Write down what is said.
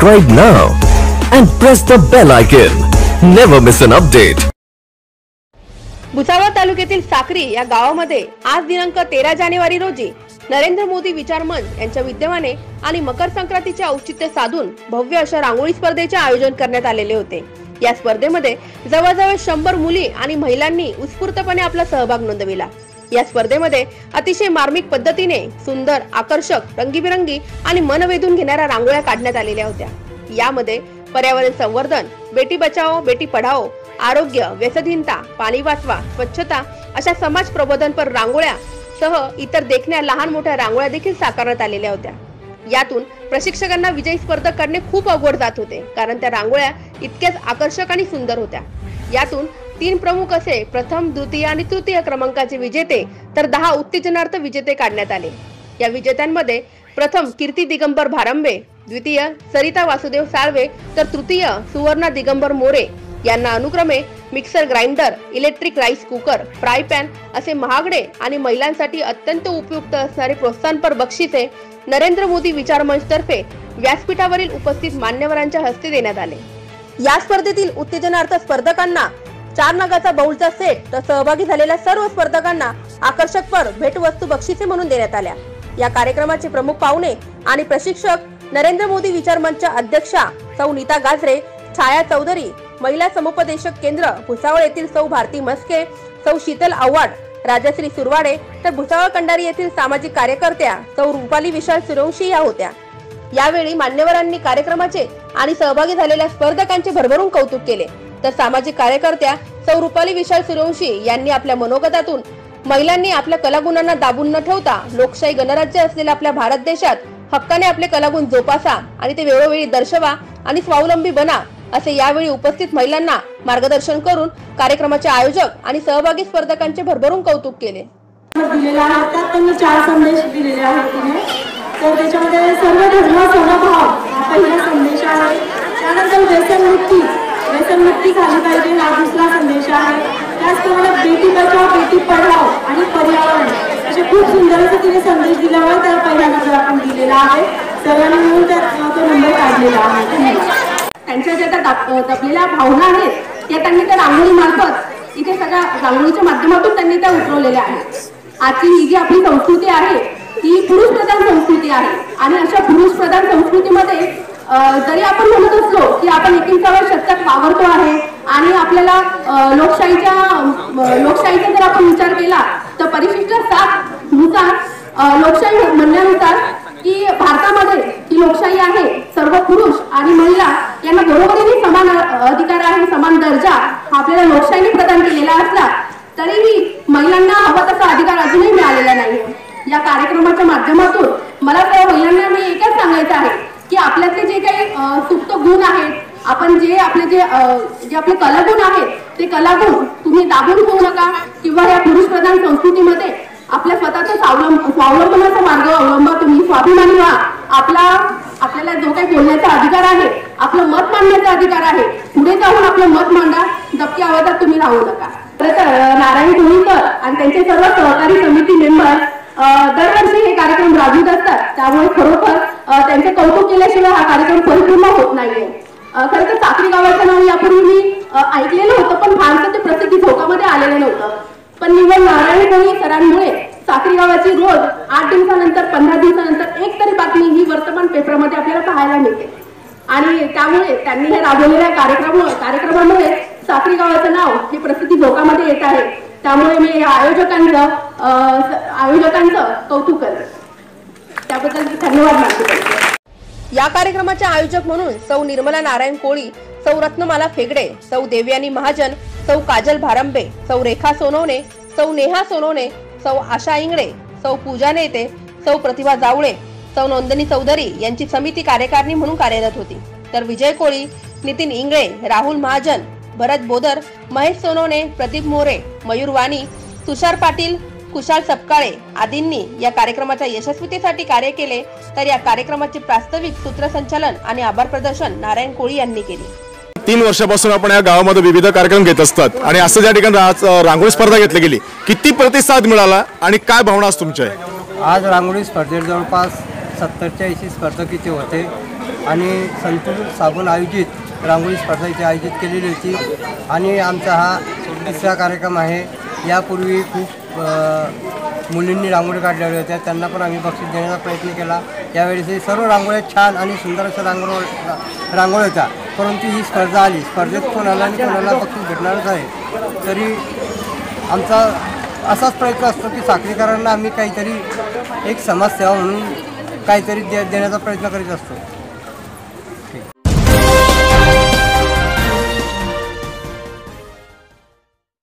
Subscribe now and press the bell icon. Never miss an update. Bhusawal तालुक्यातील साक्री या गावामध्ये आज दिनांक तेरा जानेवारी रोजी नरेंद्र मोदी विचार मंच यांच्या विद्यमाने आणि मकर संक्रांतीचे औचित्य साधून भव्य अशा रांगोळी स्पर्धेचे आयोजन करण्यात आलेले होते या स्पर्धेमध्ये जवळजवळ शंभर मुली आणि महिलांनी उत्स्फूर्तपणे आपला सहभाग नोंदविला या स्पर्धेमध्ये अतिशय मार्मिक पद्धतीने सुंदर आकर्षक रंगीबिरंगी आणि मन वेधून घेणाऱ्या रांगोळ्या काढण्यात आलेल्या होत्या. यामध्ये पर्यावरण संवर्धन बेटी बचाओ बेटी पढाओ आरोग्य व्यसनहीनता पाणी वाचवा स्वच्छता अशा समाज प्रबोधनपर रांगोळ्या सह इतर देखण्या लहान मोठ्या रांगोळ्या देखील साकारण्यात आलेल्या होत्या. यातून प्रशिक्षकांना विजयी स्पर्धक करणे खूप अवघड जात होते कारण त्या रांगोळ्या इतक्याच आकर्षक आणि सुंदर होत्या. यातून तीन प्रमुख असे प्रथम द्वितीय आणि तृतीय क्रमांकाचे विजेते तर दहा उत्तेजनार्थ विजेते काढण्यात आले. या विजेत्यांमध्ये प्रथम कीर्ती दिगंबर भारंबे द्वितीय सरिता वासुदेव साळवे तर तृतीय सुवर्णा दिगंबर मोरे. यांना अनुक्रमे mixer grinder electric rice cooker fry pan असे महागडे आणि महिलांसाठी अत्यंत उपयुक्त असणारे प्रोत्साहनपर बक्षिसे नरेंद्र मोदी विचार मंच तर्फे व्यासपीठावरील उपस्थित मान्यवरांच्या हस्ते देण्यात आले. या स्पर्धेतील उत्तेजनार्थ स्पर्धकांना चार नगाचा बाउलचा सेट तर सहभागी झालेल्या सर्व स्पर्धकांना आकर्षकपर भेटवस्तू बक्षिसे म्हणून देण्यात आल्या. या कार्यक्रमाचे प्रमुख पाहुणे आणि प्रशिक्षक नरेंद्र मोदी विचार मंचच्या अध्यक्षा सौ नीता गाजरे छाया चौधरी महिला समुपदेशक केंद्र भुसावळ येथील सौ भारती मस्के सौ शीतल आव्हाड राजश्री सुरवाडे तर भुसावळ कंडारी येथील सामाजिक कार्यकर्त्या सौ रुपाली विशाल सूर्यवंशी या होत्या. यावेळी मान्यवरांनी कार्यक्रमाचे आणि सहभागी झालेल्या स्पर्धकांचे भरभरून कौतुक केले. तर सामाजिक कार्यकर्त्या सौ रुपाली विशाल सूर्यवंशी यांनी आपल्या मनोगतातून महिलांनी आपल्या कलागुणांना दाबून न ठेवता लोकशाही गणराज्य असलेल्या आपल्या भारत देशात हक्काने आपले कलागुण जोपासा आणि ते वेळोवेळी दर्शवा आणि स्वावलंबी बना असे यावेळी उपस्थित महिलांना मार्गदर्शन करून कार्यक्रमाचे आयोजक आणि सहभागी स्पर्धकांचे भरभरून कौतुक केले. दिलेला आहे. त्यात त्यांनी चार संदेश दिलेले आहेत तिने. तर त्याच्यामध्ये सर्व धर्म समभाव हा पहिला संदेश आहे. त्यानंतर व्यसनमुक्ती व्यसनमुक्ती झाली पाहिजे हा दुसरा संदेश आहे. त्याचप्रमाणे बेटी बचाव बेटी पढाव आणि पर्यावरण असे खूप सुंदर असं तिने संदेश दिल्यामुळे त्याला पहिला नंबर आपण दिलेला आहे. सर्वांनी मिळून त्यात तो नंबर काढलेला आहे. त्यांच्या ज्या त्या दबलेल्या भावना आहेत त्या त्यांनी त्या रांगोळी मार्फत इथे सगळ्या रांगोळीच्या माध्यमातून त्यांनी त्या उतरवलेल्या आहेत. आजची ही जी आपली संस्कृती आहे ती पुरुष प्रधान संस्कृती आहे. आणि अशा पुरुष प्रधान संस्कृतीमध्ये जरी आपण म्हणत असलो की आपण एकेकाव्या शतकात वावरतो आहे आणि आपल्याला लोकशाहीच्या लोकशाहीचा जर आपण विचार केला तर परिशिष्ट सात नुसार लोकशाही म्हणण्यानुसार की भारतामध्ये ही लोकशाही आहे सर्व पुरुष आणि महिला यांना बरोबरीने समान अधिकार आहे समान दर्जा आपल्याला लोकशाहीने प्रदान केलेला असला तरीही महिलांना हवा तसा अधिकार अजूनही मिळालेला नाही या कार्यक्रमाच्या माध्यमातून मला त्या महिलांना मी एकच सांगायचं आहे की आपल्या सुप्त गुण आहेत. आपण जे आपले जे जे आपले कलागुण आहेत ते कलागुण तुम्ही दाबून ठेवू नका किंवा या पुरुष प्रधान संस्कृतीमध्ये आपल्या स्वतःचा स्वावलंब स्वावलंबनाचा मार्ग अवलंबा. तुम्ही स्वाभिमानी व्हा. आपला आपल्याला जो काही बोलण्याचा अधिकार आहे आपलं मत मांडण्याचा अधिकार आहे पुढे जाऊन आपलं मत मांडा. दबक्या आवाजात तुम्ही राहू नका. तर नारायण कुणीकर आणि त्यांचे सर्व सहकारी समिती मेंबर दरवर्षी हे कार्यक्रम राबवित असतात. त्यामुळे खरोखर त्यांचे कौतुक केल्याशिवाय हा कार्यक्रम परिपूर्ण होत नाहीये. खरं तर चाकरी गावाचं नाव यापूर्वी मी ऐकलेलं होतं पण फारसं ते प्रसिद्धी झोकामध्ये आलेलं नव्हतं. पण निवड नारायण कोळी सरांमुळे साखरी गावाची रोज आठ दिवसानंतर पंधरा दिवसानंतर एक तरी बातमी ही वर्तमान पेपरमध्ये आपल्याला पाहायला मिळते. आणि त्यामुळे त्यांनी हे राबवलेल्या कार्यक्रम कार्यक्रमामुळे साखरी गावाचं नाव हे प्रसिद्धी झोकामध्ये येत आहे. त्यामुळे मी या आयोजकांचं आयोजकांचं कौतुक करते. त्याबद्दल मी धन्यवाद मानते. या कार्यक्रमाचे आयोजक म्हणून सौ निर्मला नारायण कोळी सौ रत्नमाला फेगडे सौ देवयानी महाजन सौ काजल भारंबे सौ रेखा सोनवणे सौ नेहा सोनवणे सौ आशा इंगळे सौ पूजा नेते सौ प्रतिभा जावळे सौ नोंदणी चौधरी यांची समिती कार्यकारिणी म्हणून कार्यरत होती. तर विजय कोळी नितीन इंगळे राहुल महाजन भरत बोदर महेश सोनवणे प्रदीप मोरे मयूर वाणी तुषार पाटील कुशाल सपकाळे आदींनी या कार्यक्रमाच्या यशस्वीतेसाठी कार्य केले तर या कार्यक्रमाचे प्रास्ताविक सूत्रसंचालन आणि आभार प्रदर्शन नारायण कोळी यांनी केले. तीन वर्षापासून आपण या गावामध्ये विविध कार्यक्रम घेत असतात आणि असं ज्या ठिकाणी रांगोळी स्पर्धा घेतली गेली किती प्रतिसाद मिळाला आणि काय भावना आज तुमच्या आहे? आज रांगोळी स्पर्धेत जवळपास सत्तरच्या ऐंशी स्पर्धक इथे होते आणि संतूर साबण आयोजित रांगोळी स्पर्धा इथे आयोजित केलेली होती. आणि आमचा हा तिसरा कार्यक्रम आहे. यापूर्वी खूप अ, मुलींनी रांगोळी काढलेल्या होत्या. त्यांना पण आम्ही बक्षीस देण्याचा प्रयत्न केला. यावेळेस हे सर्व रांगोळ्या छान आणि सुंदर अशा रांगोळ रांगोळ्या होत्या. परंतु ही स्पर्धा आली. स्पर्धेत कोणाला आणि कोणाला बक्षीस भेटणारच आहे. तरी आमचा असाच प्रयत्न असतो की साखरीकरांना आम्ही काहीतरी एक समाजसेवा म्हणून काहीतरी दे देण्याचा प्रयत्न करीत असतो.